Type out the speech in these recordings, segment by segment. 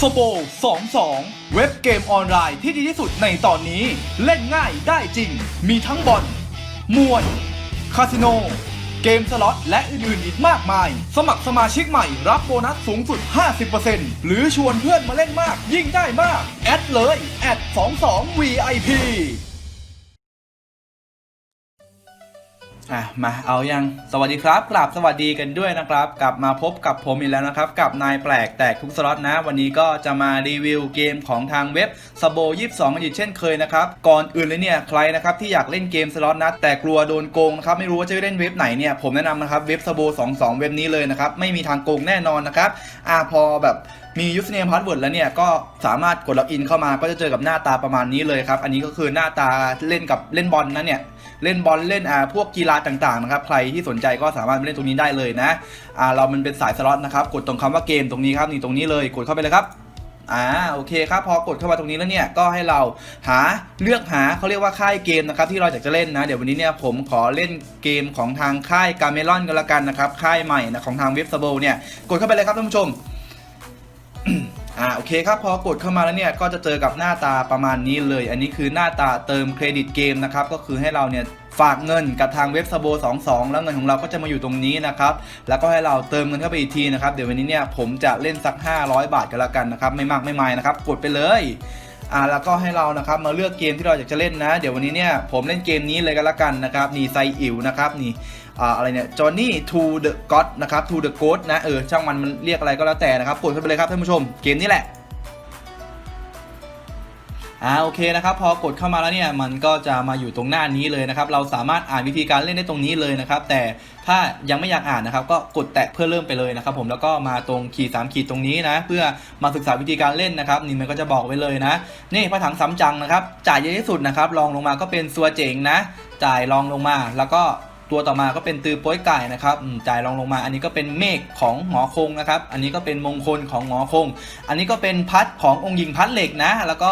สโบ22 เว็บเกมออนไลน์ที่ดีที่สุดในตอนนี้ เล่นง่ายได้จริง มีทั้งบอลมวย คาสิโน เกมสล็อต และอื่นๆอีกมากมาย สมัครสมาชิกใหม่รับโบนัสสูงสุด 50%หรือชวนเพื่อนมาเล่นมากยิ่งได้มาก แอดเลย แอด22 VIP อะมาเอายัง สวัสดีครับ กลับสวัสดีกันด้วยนะครับ กลับมาพบกับผมอีกแล้วนะครับ กับนายแปลกแตกทุกสล็อตนะ วันนี้ก็จะมารีวิวเกมของทางเว็บสโบ22กันอีกเช่นเคยนะครับ ก่อนอื่นเลยเนี่ยใครนะครับที่อยากเล่นเกมสล็อตนะแต่กลัวโดนโกงนะครับไม่รู้ว่าจะเล่นเว็บไหนเนี่ยผมแนะนำนะครับเว็บสโบ22เว็บนี้เลยนะครับไม่มีทางโกงแน่นอนนะครับอะพอแบบมี username password แล้วเนี่ยก็สามารถกดล็อกอินเข้ามาก็จะเจอกับหน้าตาประมาณนี้เลยครับอันนี้ก็คือหน้าตาเล่นกับเล่นบอลนะเนี่ย เล่นบอลเล่นอ่าพวกกีฬาต่างๆนะครับใครที่สนใจก็สามารถมาเล่นตรงนี้ได้เลยนะอ่าเรามันเป็นสายสล็อตนะครับกดตรงคำว่าเกมตรงนี้ครับนี่ตรงนี้เลยกดเข้าไปเลยครับอ่าโอเคครับพอกดเข้ามาตรงนี้แล้วเนี่ยก็ให้เราหาเลือกหาเขาเรียกว่าค่ายเกมนะครับที่เราอยากจะเล่นนะเดี๋ยววันนี้เนี่ยผมขอเล่นเกมของทางค่ายกาเมลอนกันละกันนะครับค่ายใหม่นะของทางเว็บสโบเนี่ยกดเข้าไปเลยครับท่านผู้ชม อ่าโอเคครับพอกดเข้ามาแล้วเนี่ยก็จะเจอกับหน้าตาประมาณนี้เลย อันนี้คือหน้าตาเติมเครดิตเกมนะครับก็คือให้เราเนี่ยฝากเงินกับทางเว็บสโบ22 แล้วเงินของเราก็จะมาอยู่ตรงนี้นะครับ แล้วก็ให้เราเติมเงินเข้าไปอีกทีนะครับ เดี๋ยววันนี้เนี่ยผมจะเล่นสัก 500 บาทกันละกันนะครับ ไม่มากไม่มายนะครับ กดไปเลย อ่าแล้วก็ให้เรานะครับมาเลือกเกมที่เราอยากจะเล่นนะ เดี๋ยววันนี้เนี่ยผมเล่นเกมนี้เลยกันละกันนะครับนี่ไซอิ๋วนะครับนี่อ่าอะไรเนี่ยจอห์นนี่ทูเดอะก็อดนะครับทูเดอะโกดนะเออช่างมันมันเรียกอะไรก็แล้วแต่นะครับกดเข้าไปเลยครับท่านผู้ชมเกมนี้แหละ อ่าโอเคนะครับพอกดเข้ามาแล้วเนี่ยมันก็จะมาอยู่ตรงหน้านี้เลยนะครับเราสามารถอ่านวิธีการเล่นได้ตรงนี้เลยนะครับแต่ถ้ายังไม่อยากอ่านนะครับก็กดแตะเพื่อเริ่มไปเลยนะครับผมแล้วก็มาตรงขีด3ขีดตรงนี้นะเพื่อมาศึกษาวิธีการเล่นนะครับนี่มันก็จะบอกไว้เลยนะนี่พระถังซ้ำจังนะครับจ่ายเยอะที่สุดนะครับรองลงมาก็เป็นซัวเจ๋งนะ จ่ายรองลงมาแล้วก็ตัวต่อมาก็เป็นตือป้ยไก่นะครับจ่ายรองลงมา อันนี้ก็เป็นเมฆของหงอคงนะครับ อันนี้ก็เป็นมงคลของหงอคง อันนี้ก็เป็นพัดขององค์หญิงพัดเหล็กนะ แล้วก็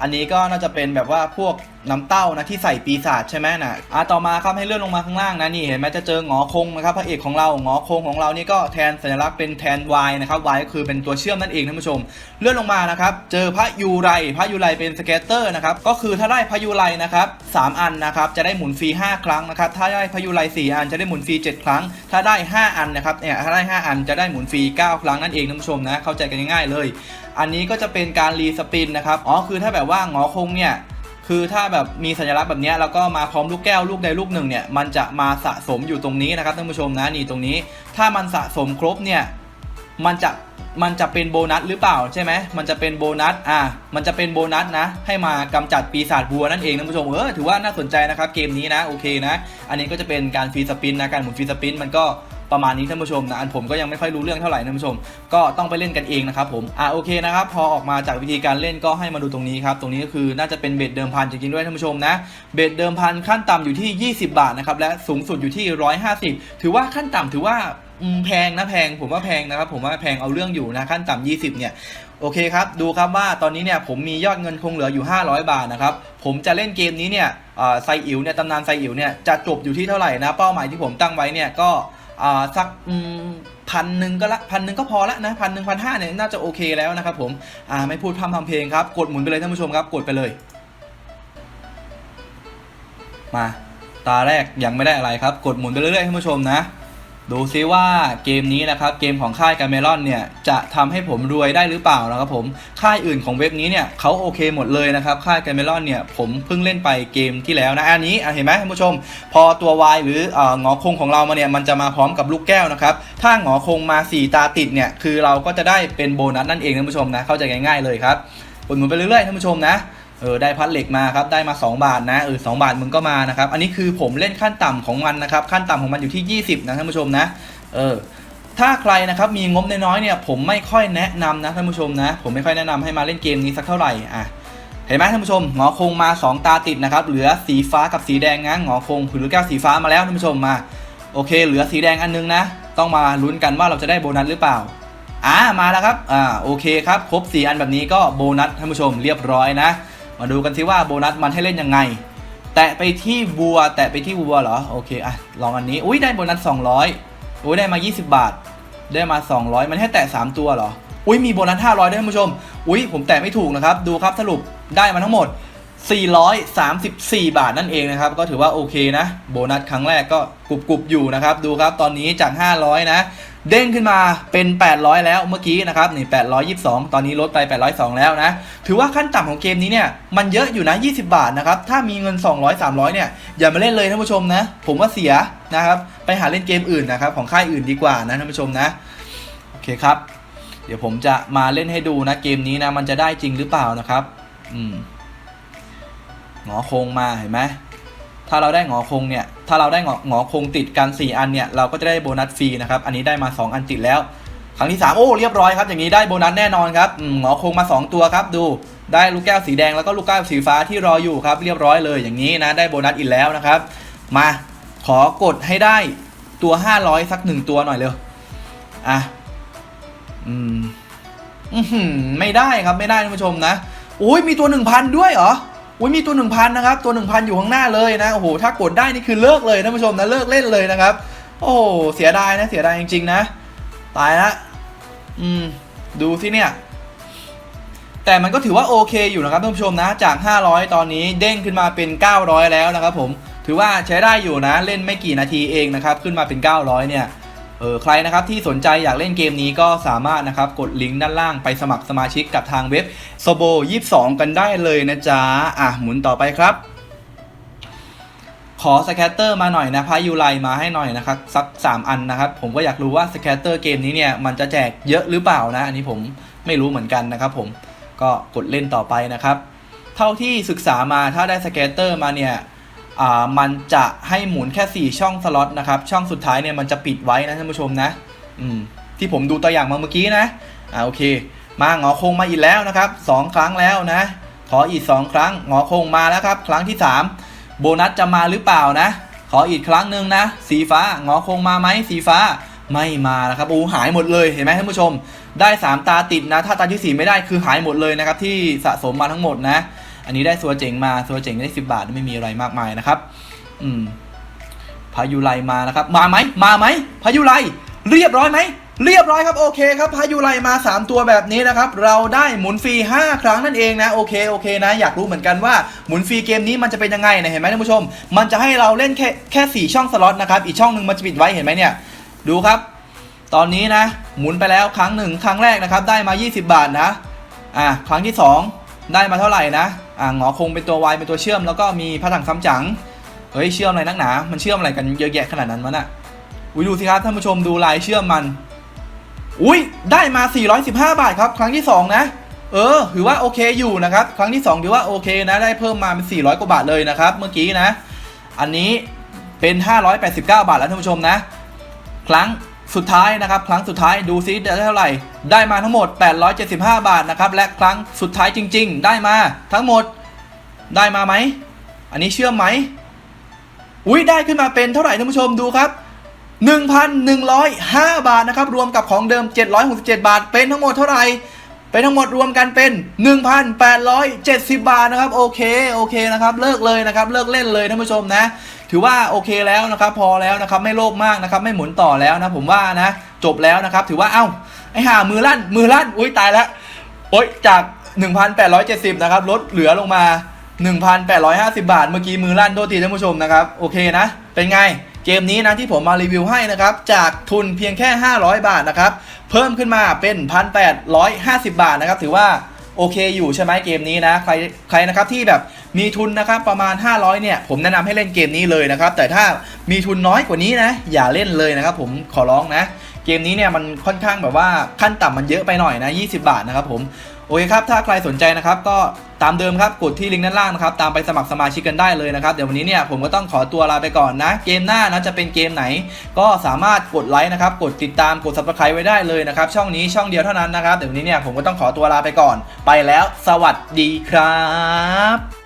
อันนี้ก็น่าจะเป็นแบบว่าพวก น้ำเต้านะที่ใส่ปีศาจใช่ไหมนะอะต่อมาครับให้เลื่อนลงมาข้างล่างนะนี่เห็นไหมจะเจอหงอคงนะครับพระเอกของเราหงอคงของเรานี่ก็แทนสัญลักษณ์เป็นแทน Y นะครับ Y ก็คือเป็นตัวเชื่อมนั่นเองท่านผู้ชม เลื่อนลงมานะครับเจอพระยูไรพระยูไรเป็นสเกตเตอร์นะครับก็คือถ้าได้พระยูไรนะครับสามอันนะครับจะได้หมุนฟรี5ครั้งนะครับถ้าได้พระยูไร4อันจะได้หมุนฟรี7ครั้ง ถ้าได้ 5 อันนะครับเนี่ยถ้าได้ 5 อันจะได้หมุนฟรี9ครั้งนั่นเองท่านผู้ชมนะเข้าใจกันง่ายๆเลย อันนี้ก็จะเป็นการรีสปินนะครับอ๋อคือถ้าแบบว่าหงอคงเนี่ย คือถ้าแบบมีสัญลักษณ์แบบนี้แล้วก็มาพร้อมลูกแก้วลูกใดลูกหนึ่งเนี่ยมันจะมาสะสมอยู่ตรงนี้นะครับท่านผู้ชมนะนี่ตรงนี้ ถ้ามันสะสมครบเนี่ยมันจะมันจะเป็นโบนัสหรือเปล่าใช่ไหมมันจะเป็นโบนัสอะมันจะเป็นโบนัสนะ ให้มากำจัดปีศาจบัวนั่นเองท่านผู้ชมเออถือว่าน่าสนใจนะครับเกมนี้นะโอเคนะ อันนี้ก็จะเป็นการฟรีสปินนะการหมุนฟรีสปินมันก็ ประมาณนี้ท่านผู้ชมนะอันผมก็ยังไม่ค่อยรู้เรื่องเท่าไหร่ท่านผู้ชม ก็ต้องไปเล่นกันเองนะครับผมอะโอเคนะครับพอออกมาจากวิธีการเล่นก็ให้มาดูตรงนี้ครับตรงนี้ก็คือน่าจะเป็นเบ็ดเดิมพันจริงๆด้วยท่านผู้ชมนะเบ็ดเดิมพันขั้นต่ำอยู่ที่ 20 บาทนะครับและสูงสุดอยู่ที่ 150 ถือว่าขั้นต่ำถือว่าแพงนะแพงผมว่าแพงนะครับผมว่าแพงเอาเรื่องอยู่นะขั้นต่ำ20เนี่ยโอเคครับดูครับว่าตอนนี้เนี่ยผมมียอดเงินคงเหลืออยู่ 500 บาทนะครับผมจะเล่นเกมนี้เนี่ยอ่าไซอิ๋วเนี่ยตำนานไซอิ๋วเนี่ยจะจบอยู่ที่เท่าไหร่นะเป้าหมายที่ผมตั้งไว้เนี่ยก็ สักพันหนึ่งก็ละพันหนึ่งก็พอละนะพันหนึ่งพันห้าเนี่ยน่าจะโอเคแล้วนะครับผมอ่าไม่พูดพร่ำทำเพลงครับ กดหมุนไปเลยท่านผู้ชมครับ กดไปเลย มา ตาแรกยังไม่ได้อะไรครับ กดหมุนไปเรื่อยๆท่านผู้ชมนะ ดูซิว่าเกมนี้นะครับเกมของค่ายกาเมลอนเนี่ยจะทำให้ผมรวยได้หรือเปล่านะครับผมค่ายอื่นของเว็บนี้เนี่ยเขาโอเคหมดเลยนะครับค่ายกาเมลอนเนี่ยผมเพิ่งเล่นไปเกมที่แล้วนะอันนี้เห็นไหมท่านผู้ชม พอตัว Y หรือออหงอคงของเรามาเนี่ยมันจะมาพร้อมกับลูกแก้วนะครับถ้าหงอคงมา 4 ตาติดเนี่ยคือเราก็จะได้เป็นโบนัสนั่นเองท่านผู้ชมนะเข้าใจง่ายๆเลยครับกดหมุนไปเรื่อยๆท่านผู้ชมนะ เออได้พัดเหล็กมาครับได้มา 2 บาทนะเออสบาทมึงก็มานะครับอันนี้คือผมเล่นขั้นต่ำของมันนะครับขั้นต่ำของมันอยู่ที่ 20 นะท่านผู้ชมนะเออถ้าใครนะครับมีงบน้อยๆเนี่ยผมไม่ค่อยแนะนำนะท่านผู้ชมนะ ผมไม่ค่อยแนะนำให้มาเล่นเกมนี้สักเท่าไหร่อะเห็นไหมท่านผู้ชมหงอคงมา 2 ตาติดนะครับเหลือสีฟ้ากับสีแดงนะหงอคงหรือแก้วสีฟ้ามาแล้วท่านผู้ชมมาโอเค เหลือสีแดงอันนึงนะ ต้องมาลุ้นกันว่าเราจะได้โบนัสหรือเปล่าอ่ามาแล้วครับอ่าโอเคครับครบ4อันแบบนี้ก็โบนัสท่านผู้ชมเรียบร้อยนะ มาดูกันสิว่าโบนัสมันให้เล่นยังไง แตะไปที่บัว แตะไปที่บัวเหรอ โอเคอะลองอันนี้ อุ้ยได้โบนัส 200อุ้ยได้มา 20 บาท ได้มา 200 มันให้แตะ 3 ตัวเหรอ อุ้ยมีโบนัส 500 ด้วยท่านผู้ชม อุ้ยผมแตะไม่ถูกนะครับ ดูครับสรุปได้มาทั้งหมด 434 บาทนั่นเองนะครับ ก็ถือว่าโอเคนะ โบนัสครั้งแรกก็กรุบกรุบๆอยู่นะครับ ดูครับตอนนี้จาก 500 นะ เด้งขึ้นมาเป็น 800 แล้วเมื่อกี้นะครับนี่822 ตอนนี้ลดไป 802 แล้วนะ ถือว่าขั้นต่ำของเกมนี้เนี่ย มันเยอะอยู่นะ 20 บาทนะครับ ถ้ามีเงิน 200 300 เนี่ย อย่ามาเล่นเลยท่านผู้ชมนะ ผมว่าเสียนะครับ ไปหาเล่นเกมอื่นนะครับ ของค่ายอื่นดีกว่านะท่านผู้ชมนะ โอเคครับ เดี๋ยวผมจะมาเล่นให้ดูนะเกมนี้นะ มันจะได้จริงหรือเปล่านะครับ อืม งอคงมาเห็นไหมถ้าเราได้งอคงเนี่ย ถ้าเราได้งองอคงติดกัน 4 อันเนี่ย เราก็จะได้โบนัสฟรีนะครับ อันนี้ได้มา 2 อันติดแล้ว ครั้งที่ 3 โอ้เรียบร้อยครับอย่างนี้ได้โบนัสแน่นอนครับงอคงมา 2 ตัวครับดูได้ลูกแก้วสีแดงแล้วก็ลูกแก้วสีฟ้าที่รออยู่ครับ เรียบร้อยเลยอย่างนี้นะได้โบนัสอีกแล้วนะครับ มาขอกดให้ได้ตัว 500 สักหนึ่งตัวหน่อยเร็วอะอืมอือหือไม่ได้ครับไม่ได้ท่านผู้ชมนะอุ้ยมีตัวหนึ่งพันด้วยเหรอ อุ้ยมีตัวหนึ่งพันนะครับ ตัวหนึ่งพันอยู่ข้างหน้าเลยนะ โอ้โห ถ้ากดได้นี่คือเลิกเลยท่านผู้ชมนะ เลิกเล่นเลยนะครับ โอ้โห เสียดายนะ เสียดายจริงๆนะ ตายละอืม ดูสิเนี่ย แต่มันก็ถือว่าโอเคอยู่นะครับท่านผู้ชมนะ จาก 500 ตอนนี้เด้งขึ้นมาเป็น 900 แล้วนะครับผม ถือว่าใช้ได้อยู่นะ เล่นไม่กี่นาทีเองนะครับ ขึ้นมาเป็น 900 เนี่ย เออใครนะครับที่สนใจอยากเล่นเกมนี้ก็สามารถนะครับกดลิงก์ด้านล่างไปสมัครสมาชิกกับทางเว็บ s o b o 22 กันได้เลยนะจ๊ะ อะหมุนต่อไปครับ ขอสแคตเตอร์มาหน่อยนะพายุไลมาให้หน่อยนะครับสัก 3 อันนะครับ ผมก็อยากรู้ว่าสแคตเตอร์เกมนี้เนี่ยมันจะแจกเยอะหรือเปล่านะ อันนี้ผมไม่รู้เหมือนกันนะครับผมก็กดเล่นต่อไปนะครับ เท่าที่ศึกษามาถ้าได้สแกตเตอร์มาเนี่ย อ่ามันจะให้หมุนแค่ 4 ช่องสล็อตนะครับ ช่องสุดท้ายเนี่ยมันจะปิดไว้นะท่านผู้ชมนะอืมที่ผมดูตัวอย่างมาเมื่อกี้นะอ่าโอเค มาหงอคงมาอีกแล้วนะครับ 2 ครั้งแล้วนะ ขออีก 2 ครั้งหงอคงมาแล้วครับ ครั้งที่ 3 โบนัสจะมาหรือเปล่านะ ขออีกครั้งหนึ่งนะ สีฟ้าหงอคงมาไหมสีฟ้าไม่มานะครับโอ้หายหมดเลยเห็นไหมท่านผู้ชม ได้ 3 ตาติดนะ ถ้าตาที่ 4 ไม่ได้คือหายหมดเลยนะครับที่สะสมมาทั้งหมดนะ อันนี้ได้สัวเจ๋งมาสัวเจ๋งได้10บาทไม่มีอะไรมากมายนะครับ อืมพายุไลมานะครับ มาไหมมาไหมพายุไลเรียบร้อยไหมเรียบร้อยครับโอเคครับพายุไลมา 3 ตัวแบบนี้นะครับ เราได้หมุนฟรี 5 ครั้งนั่นเองนะโอเคโอเคนะ อยากรู้เหมือนกันว่าหมุนฟรีเกมนี้มันจะเป็นยังไงนะเห็นไหมท่านผู้ชม มันจะให้เราเล่นแค่แค่ 4 ช่องสล็อตนะครับ อีกช่องหนึ่งมันจะปิดไว้เห็นไหมเนี่ย ดูครับ ตอนนี้นะ หมุนไปแล้วครั้งหนึ่งครั้งแรกนะครับ ได้มา 20 บาทนะอะครั้งที่ 2 ได้มาเท่าไหร่นะ หงอคงเป็นตัววายเป็นตัวเชื่อมแล้วก็มีพระถังซ้ำจังเฮ้ยเชื่อมอะไรนักหนา มันเชื่อมอะไรกันเยอะแยะขนาดนั้นวะน่ะอุ้ยดูสิครับท่านผู้ชมดูลายเชื่อมมัน อุ้ยได้มา 415 บาทครับ ครั้งที่ 2 นะ เออถือว่าโอเคอยู่นะครับ ครั้งที่2ถือว่าโอเคนะ ได้เพิ่มมาเป็น 400 กว่าบาทเลยนะครับ เมื่อกี้นะ อันนี้เป็น 589 บาทแล้วท่านผู้ชมนะ ครั้ง สุดท้ายนะครับ ครั้งสุดท้ายดูซิได้เท่าไหร่ ได้มาทั้งหมด 875 บาทนะครับ และครั้งสุดท้ายจริง ๆ ได้มาทั้งหมดได้มาไหม อันนี้เชื่อมไหม อุ้ยได้ขึ้นมาเป็นเท่าไหร่ท่านผู้ชมดูครับ 1,105 บาทนะครับ รวมกับของเดิม 767 บาท เป็นทั้งหมดเท่าไหร่ เป็นทั้งหมดรวมกันเป็น 1,870 บาทนะครับ โอเค โอเคนะครับ เลิกเลยนะครับ เลิกเล่นเลยท่านผู้ชมนะ ถือว่าโอเคแล้วนะครับ พอแล้วนะครับ ไม่โลภมากนะครับ ไม่หมุนต่อแล้วนะ ผมว่านะ จบแล้วนะครับ ถือว่า เอ้า ไอ้ห่า มือลั่น มือลั่น อุ้ยตายแล้วโอ๊ย จาก 1,870 นะครับ ลดเหลือลงมา 1,850 บาท เมื่อกี้มือลั่นโทษทีท่านผู้ชมนะครับ โอเคนะ เป็นไง เกมนี้นะที่ผมมารีวิวให้นะครับ จากทุนเพียงแค่ 500 บาทนะครับ เพิ่มขึ้นมาเป็น 1,850 บาทนะครับ ถือว่าโอเคอยู่ใช่ไหมเกมนี้นะ ใครใครนะครับที่แบบมีทุนนะครับประมาณ 500 เนี่ย ผมแนะนำให้เล่นเกมนี้เลยนะครับ แต่ถ้ามีทุนน้อยกว่านี้นะ อย่าเล่นเลยนะครับ ผมขอร้องนะ เกมนี้เนี่ยมันค่อนข้างแบบว่าขั้นต่ำมันเยอะไปหน่อยนะ 20 บาทนะครับผม โอเคครับ ถ้าใครสนใจนะครับก็ตามเดิมครับ กดที่ลิงก์ด้านล่างนะครับ ตามไปสมัครสมาชิกกันได้เลยนะครับ เดี๋ยววันนี้เนี่ยผมก็ต้องขอตัวลาไปก่อนนะ เกมหน้านะจะเป็นเกมไหน ก็สามารถกดไลค์นะครับ กดติดตาม กดซับสไครต์ไว้ได้เลยนะครับ ช่องนี้ช่องเดียวเท่านั้นนะครับ เดี๋ยววันนี้เนี่ยผมก็ต้องขอตัวลาไปก่อน ไปแล้ว สวัสดีครับ